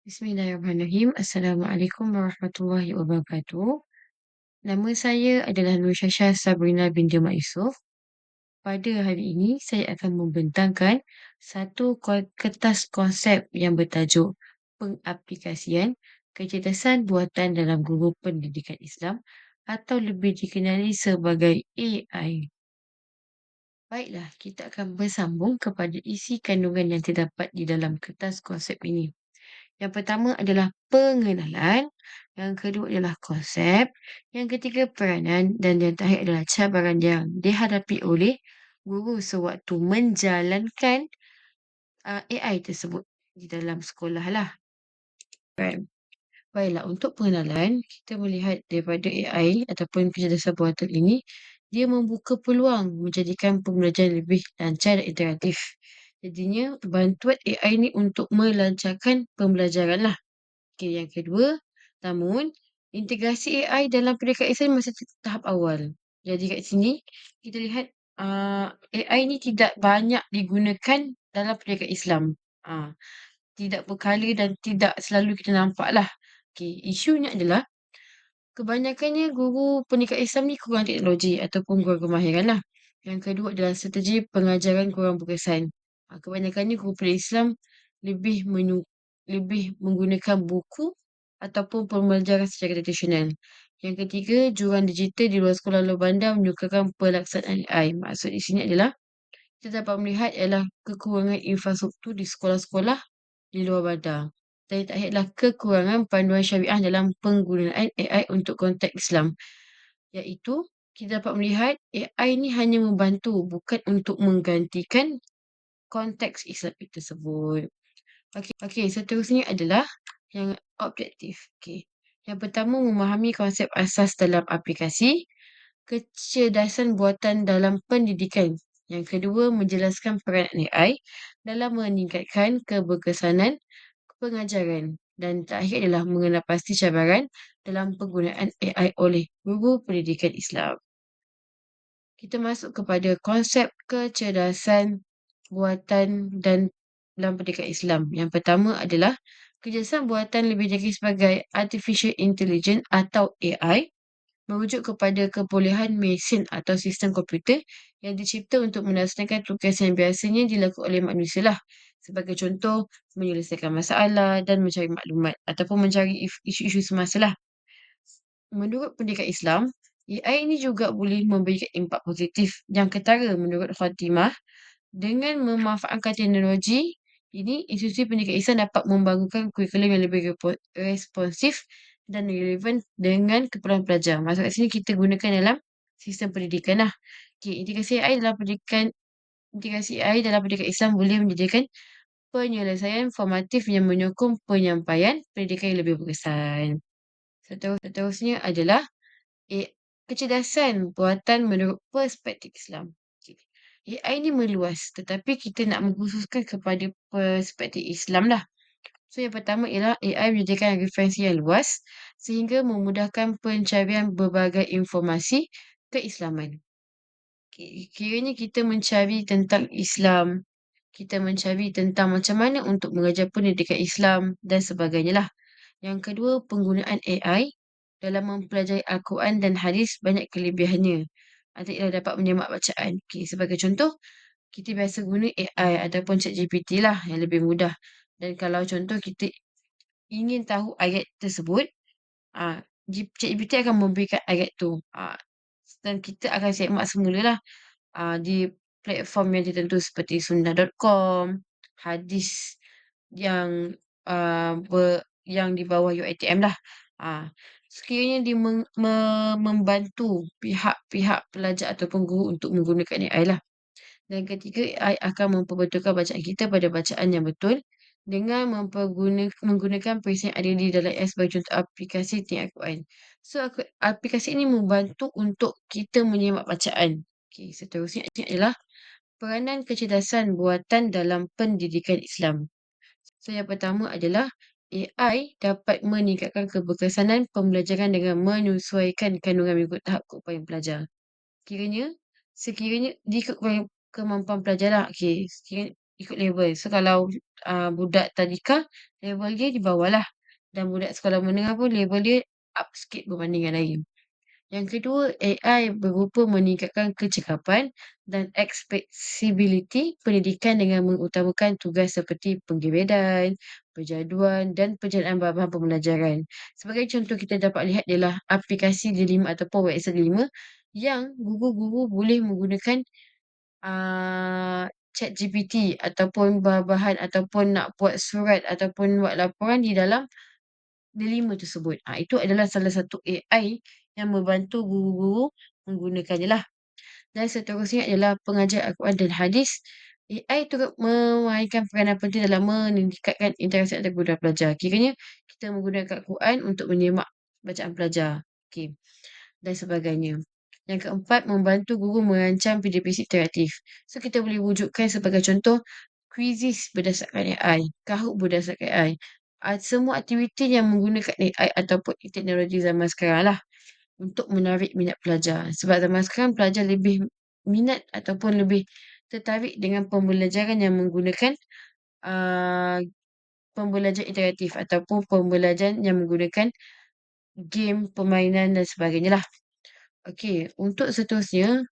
Bismillahirrahmanirrahim. Assalamualaikum warahmatullahi wabarakatuh. Nama saya adalah Nur Syasha Sabrina binti Mak Yusof. Pada hari ini, saya akan membentangkan satu kertas konsep yang bertajuk Pengaplikasian Kecerdasan Buatan dalam Guru Pendidikan Islam atau lebih dikenali sebagai AI. Baiklah, kita akan bersambung kepada isi kandungan yang terdapat di dalam kertas konsep ini. Yang pertama adalah pengenalan, yang kedua adalah konsep, yang ketiga peranan dan yang terakhir adalah cabaran yang dihadapi oleh guru sewaktu menjalankan uh, AI tersebut di dalam sekolah lah. Right. Baiklah, untuk pengenalan, kita melihat daripada AI ataupun kecerdasan buatan ini, dia membuka peluang menjadikan pembelajaran lebih lancar dan interaktif. Jadinya bantuan AI ni untuk melancarkan pembelajaran lah. Okey, yang kedua, namun integrasi AI dalam pendidikan Islam masih tahap awal. Jadi kat sini kita lihat uh, AI ni tidak banyak digunakan dalam pendidikan Islam. Uh, tidak berkala dan tidak selalu kita nampak lah. Okey, isunya adalah kebanyakannya guru pendidikan Islam ni kurang teknologi ataupun kurang kemahiran lah. Yang kedua adalah strategi pengajaran kurang berkesan. Ha, kebanyakannya kumpulan Islam lebih menyu, lebih menggunakan buku ataupun pembelajaran secara tradisional. Yang ketiga, jurang digital di luar sekolah luar bandar menyukarkan pelaksanaan AI. Maksud di sini adalah kita dapat melihat ialah kekurangan infrastruktur di sekolah-sekolah di luar bandar. Yang terakhir adalah kekurangan panduan syariah dalam penggunaan AI untuk konteks Islam. Iaitu, kita dapat melihat AI ini hanya membantu bukan untuk menggantikan konteks Islam tersebut. Okey, okay, seterusnya adalah yang objektif. Okey. Yang pertama memahami konsep asas dalam aplikasi kecerdasan buatan dalam pendidikan. Yang kedua menjelaskan peran AI dalam meningkatkan keberkesanan pengajaran. Dan terakhir adalah mengenal pasti cabaran dalam penggunaan AI oleh guru pendidikan Islam. Kita masuk kepada konsep kecerdasan buatan dan dalam pendidikan Islam. Yang pertama adalah kecerdasan buatan lebih dikenali sebagai Artificial Intelligence atau AI merujuk kepada kebolehan mesin atau sistem komputer yang dicipta untuk melaksanakan tugas yang biasanya dilakukan oleh manusia lah. Sebagai contoh, menyelesaikan masalah dan mencari maklumat ataupun mencari isu-isu semasa lah. Menurut pendidikan Islam, AI ini juga boleh memberikan impak positif yang ketara menurut Fatimah dengan memanfaatkan teknologi ini, institusi pendidikan Islam dapat membangunkan kurikulum yang lebih responsif dan relevan dengan keperluan pelajar. Maksud kat sini kita gunakan dalam sistem pendidikan lah. Okay, integrasi AI dalam pendidikan integrasi AI dalam pendidikan Islam boleh menyediakan penyelesaian formatif yang menyokong penyampaian pendidikan yang lebih berkesan. Seterusnya adalah eh, kecerdasan buatan menurut perspektif Islam. AI ni meluas tetapi kita nak mengkhususkan kepada perspektif Islam lah. So yang pertama ialah AI menyediakan referensi yang luas sehingga memudahkan pencarian berbagai informasi keislaman. Kiranya kita mencari tentang Islam, kita mencari tentang macam mana untuk mengajar pendidikan Islam dan sebagainya lah. Yang kedua, penggunaan AI dalam mempelajari Al-Quran dan hadis banyak kelebihannya. Atau ialah dapat menyemak bacaan. Okay, sebagai contoh, kita biasa guna AI ataupun ChatGPT lah yang lebih mudah. Dan kalau contoh kita ingin tahu ayat tersebut, ah, ChatGPT akan memberikan ayat tu. Ah, dan kita akan semak semula lah ah, di platform yang tertentu seperti sunnah.com, hadis yang uh, ber, yang di bawah UiTM lah. Ah, sekiranya dia mem- membantu pihak-pihak pelajar ataupun guru untuk menggunakan AI lah. Dan ketiga, AI akan memperbetulkan bacaan kita pada bacaan yang betul dengan menggunakan perisian ada di dalam AI sebagai contoh aplikasi tingkat Quran. So, aplikasi ini membantu untuk kita menyemak bacaan. Okay, seterusnya adalah peranan kecerdasan buatan dalam pendidikan Islam. So, yang pertama adalah AI dapat meningkatkan keberkesanan pembelajaran dengan menyesuaikan kandungan mengikut tahap keupayaan pelajar. Kiranya, sekiranya di kemampuan pelajar lah, okay, sekiranya ikut level. So, kalau, uh, budak tadika, level dia di bawah lah dan budak sekolah menengah pun level dia up sikit berbanding yang lain. Yang kedua, AI berupa meningkatkan kecekapan dan accessibility pendidikan dengan mengutamakan tugas seperti penggeredan, penjaduan dan penyediaan bahan-bahan pembelajaran. Sebagai contoh kita dapat lihat ialah aplikasi D5 ataupun website D5 yang guru-guru boleh menggunakan, uh, ChatGPT ataupun bahan-bahan ataupun nak buat surat ataupun buat laporan di dalam D5 tersebut. Ah, itu adalah salah satu AI yang membantu guru-guru menggunakannya lah. Dan seterusnya adalah pengajar Al-Quran dan Hadis. AI turut memainkan peranan penting dalam meningkatkan interaksi antara guru dan pelajar. Kiranya kita menggunakan Al-Quran untuk menyemak bacaan pelajar. Okey. Dan sebagainya. Yang keempat, membantu guru merancang PDPC interaktif. So, kita boleh wujudkan sebagai contoh kuisis berdasarkan AI, Kahoot berdasarkan AI. Uh, semua aktiviti yang menggunakan AI ataupun teknologi zaman sekarang lah untuk menarik minat pelajar. Sebab zaman sekarang pelajar lebih minat ataupun lebih tertarik dengan pembelajaran yang menggunakan uh, pembelajaran interaktif ataupun pembelajaran yang menggunakan game, permainan dan sebagainya lah. Okey, untuk seterusnya,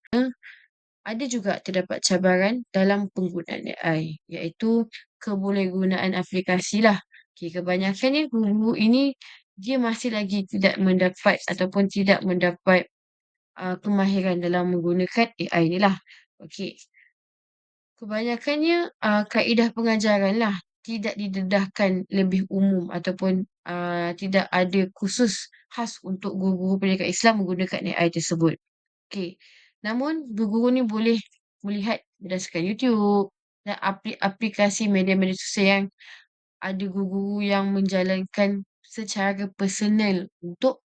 ada juga terdapat cabaran dalam penggunaan AI iaitu kebolehgunaan aplikasi lah. Okay, kebanyakannya guru ini dia masih lagi tidak mendapat ataupun tidak mendapat uh, kemahiran dalam menggunakan AI ni lah. Okey. Kebanyakannya uh, kaedah pengajaran lah tidak didedahkan lebih umum ataupun uh, tidak ada khusus khas untuk guru-guru pendidikan Islam menggunakan AI tersebut. Okey. Namun guru-guru ni boleh melihat berdasarkan YouTube dan aplikasi media-media sosial yang ada guru-guru yang menjalankan secara personal untuk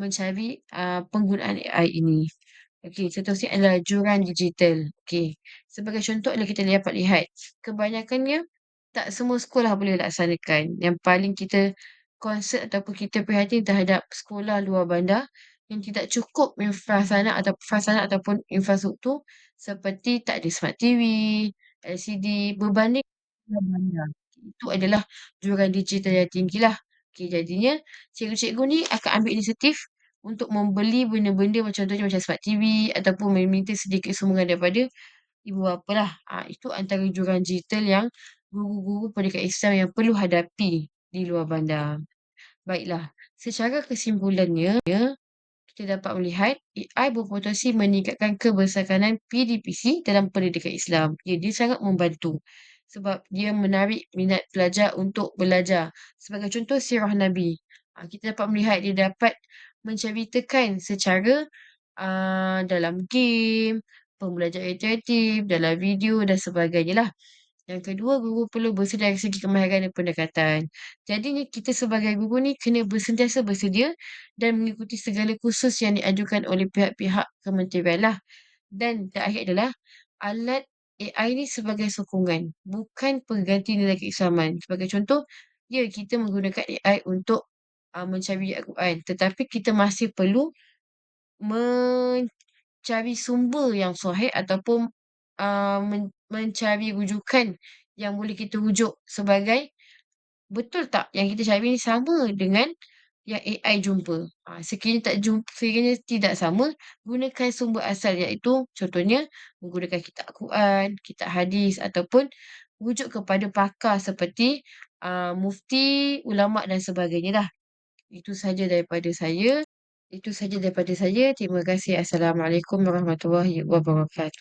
mencari uh, penggunaan AI ini. Okey, seterusnya adalah juran digital. Okey, sebagai contoh adalah kita dapat lihat kebanyakannya tak semua sekolah boleh laksanakan. Yang paling kita concern ataupun kita prihatin terhadap sekolah luar bandar yang tidak cukup infrasanat atau prasarana ataupun infrastruktur seperti tak ada smart TV, LCD berbanding luar bandar itu adalah juran digital yang tinggilah. Okey, jadinya cikgu-cikgu ni akan ambil inisiatif untuk membeli benda-benda macam contohnya macam smart TV ataupun meminta sedikit sumbangan daripada ibu bapa lah. Ha, itu antara juran digital yang guru-guru pendidikan Islam yang perlu hadapi di luar bandar. Baiklah, secara kesimpulannya, kita dapat melihat AI berpotensi meningkatkan kebersakanan PDPC dalam pendidikan Islam. Ya, dia sangat membantu sebab dia menarik minat pelajar untuk belajar. Sebagai contoh sirah Nabi. Ha, kita dapat melihat dia dapat menceritakan secara uh, dalam game, pembelajaran interaktif, dalam video dan sebagainya lah. Yang kedua, guru perlu bersedia dari segi kemahiran dan pendekatan. Jadi kita sebagai guru ni kena bersentiasa bersedia dan mengikuti segala kursus yang diajukan oleh pihak-pihak kementerian lah. Dan terakhir adalah alat AI ni sebagai sokongan, bukan pengganti nilai keislaman. Sebagai contoh, ya kita menggunakan AI untuk uh, mencari Al-Quran. Tetapi kita masih perlu mencari sumber yang sahih ataupun uh, men- mencari rujukan yang boleh kita rujuk sebagai betul tak yang kita cari ni sama dengan yang AI jumpa. Ha, sekiranya tak jumpa, sekiranya tidak sama, gunakan sumber asal iaitu contohnya menggunakan kitab Al-Quran, kitab hadis ataupun rujuk kepada pakar seperti uh, mufti, ulama dan sebagainya lah. Itu saja daripada saya. Itu saja daripada saya. Terima kasih. Assalamualaikum warahmatullahi wabarakatuh.